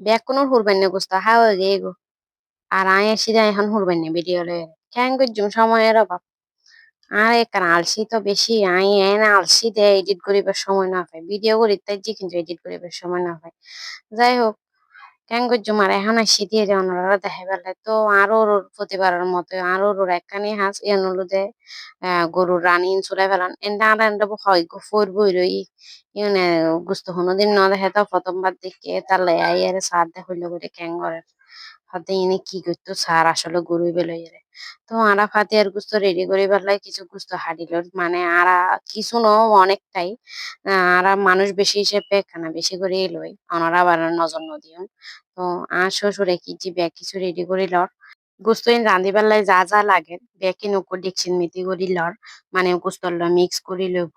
বেকুনোর না গোস্ত হাওয়া গে গো। আর আয় যায় এখন হুরবাইন ভিডিও লয়ে। কেন করছুম? সময়ের অভাব। আর একান আলসি তো বেশি। আই এন আলসি দে এডিট করিবার সময় না পায় ভিডিও করি তাই যে কিন্তু এডিট করিবার সময় না পায় যাই হোক কেন জুমার এখন আসি দিয়ে যে অন্যরা দেখে ফেলে তো আরও ওর প্রতিবারের মতো আরও ওর একখানি হাঁস এন হলো দে গরুর রানী চলে ফেলান এনটা আর এনটা হয় ফোর বই রই। ইউনে গুস্ত দিন ন দেখে তো প্রথমবার দেখে তার লেয়াই আর সার দেখল করে ক্যাং করে হাতে ইনি কি করতো? সার আসলে গরু বেলই তো আরা ফাতে আর গুস্ত রেডি করে বেলায় কিছু গুস্ত হারিল। মানে আরা কিছু ন, অনেকটাই। আরা মানুষ বেশি হিসেবে খানা বেশি করে লই ওনারা আবার নজর নদিও তো আর শ্বশুরে কি যে ব্যাগ কিছু রেডি করে লর। গোস্ত ইন রাঁধি বেলায় যা যা লাগে বেকি নকো ডেকচিন মিতি করি লর। মানে গোস্ত মিক্স করি লইব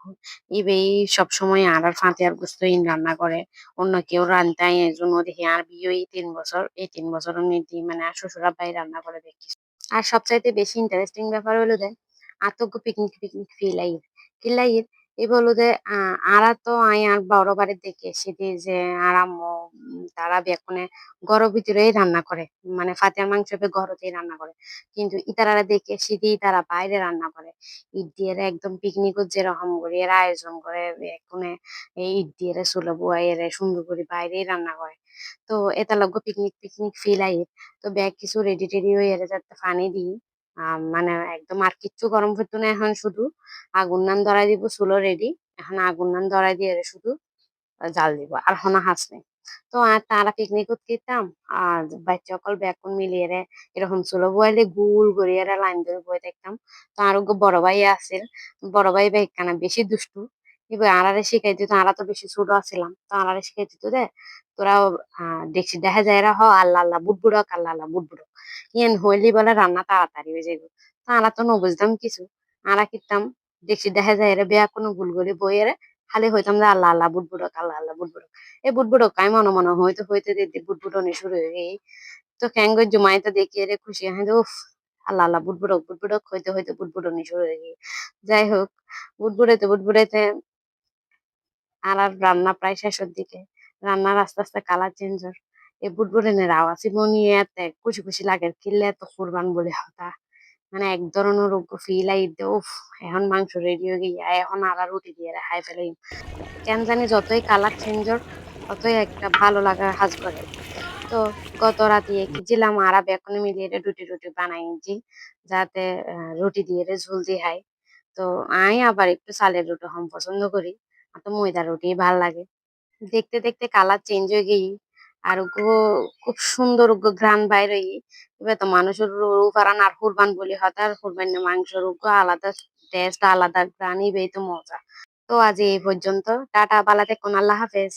ইবে সব সময় আর ফাঁতে আর গোস্তইন রান্না করে। অন্য কেউ রান্ধতে আই এজন্য দেখি আর বিয়ে তিন বছর, এই তিন বছর নীতি মানে আর শ্বশুর আব্বাই রান্না করে দেখি আর সবচাইতে বেশি ইন্টারেস্টিং ব্যাপার হলো যে আতঙ্ক পিকনিক পিকনিক ফিল আইর কিলাইর এই বলো যে আরা তো আই আর বড় বাড়ির দেখে এসেছি যে আরাম্মু তারা বেকনে ঘরের ভিতরেই রান্না করে। মানে ফাতের মাংস ঘরতেই রান্না করে। কিন্তু ইতারারা দেখে এসেছি তারা বাইরে রান্না করে। ঈদ দিয়ে একদম পিকনিকত যেরকম করে, এরা আয়োজন করে এখানে এই ঈদ দিয়ে চুলো বুয়াই এরা সুন্দর করে বাইরেই রান্না করে। তো এটা লাগো পিকনিক পিকনিক ফিল আই। তো ব্যাগ কিছু রেডি টেডি হয়ে এরা যাতে পানি আহ, মানে একদম আর কিচ্ছু গরম করতো না এখন শুধু। আগুন নান ধরাই দিব চুলো রেডি এখন আগুন নান ধরাই দিয়ে শুধু জাল দিব আর হনা হাঁস নেই। তো আর তারা পিকনিক করতাম আর বাচ্চা সকল ব্যাকুন মিলিয়ে এরকম চুলো বইলে গুল রে লাইন ধরে বই দেখতাম তো আরও বড় ভাই আছিল বড় ভাই ভাই কানা বেশি দুষ্টু। এবার আড়ারে শিখাই দিত আরা তো বেশি ছোট আছিলাম। তো আড়ারে শিখাই দিত দে তোরা দেখছি দেখা যায় হ, আল্লাহ আল্লাহ বুট বুড়ক আল্লাহ আল্লাহ বুট বুড়ক ইয়ান হইলি বলে রান্না তাড়াতাড়ি হয়ে যাবে তো আরা তো ন বুঝতাম কিছু। আরা কিতাম দেখছি দেখা যায় এরা বেয়া কোনো গুল করে বইয়ের খালি হইতাম যে আল্লাহ আল্লাহ বুট বুড়ক আল্লাহ আল্লাহ বুট বুড়ক এই বুট বুড়ক কাই মনে মনে হইতে হইতে দিতে বুট বুড়নি শুরু হয়ে গেই। তো ক্যাঙ্গর জমাইতে দেখিয়ে রে খুশি হয়ে উফ, আল্লাহ আল্লাহ বুট বুড়ক বুট বুড়ক হইতে হইতে বুট বুড়নি শুরু হয়ে গেই। যাই হোক বুট বুড়াইতে বুট বুড়াইতে আর আর রান্না প্রায় শেষের দিকে। রান্নার আস্তে আস্তে কালার চেঞ্জ হয় এই বুটবুড়িনের আওয়াজ মনি এতে খুশি খুশি লাগে। কিনলে এত কুরবান বলে হতা। মানে এক ধরনের ফিল আইতে উফ, এখন মাংস রেডি হয়ে গিয়া, এখন আর রুটি দিয়ে খাই ফেলে কেন জানি যতই কালার চেঞ্জ হয় ততই একটা ভালো লাগা হাজ করে। তো গত রাতে কি ছিলাম আর বেকনে মিলিয়ে রুটি রুটি বানাইছি যাতে রুটি দিয়ে রে ঝোল দিয়ে খাই তো আমি আবার একটু চালের রুটি হম পছন্দ করি। তো ময়দা রুটি ভালো লাগে। দেখতে দেখতে কালার চেঞ্জ হয়ে গেই, আর গো খুব সুন্দর ওগো ঘ্রাণ বাইর হই। এবার তো মানুষের রোগ আর কুরবান বলি হতার কুরবান মাংস রোগ আলাদা টেস্ট আলাদা ঘ্রাণই বেই তো মজা। তো আজ এই পর্যন্ত। টাটা বালাতে কোন আল্লাহ হাফেজ।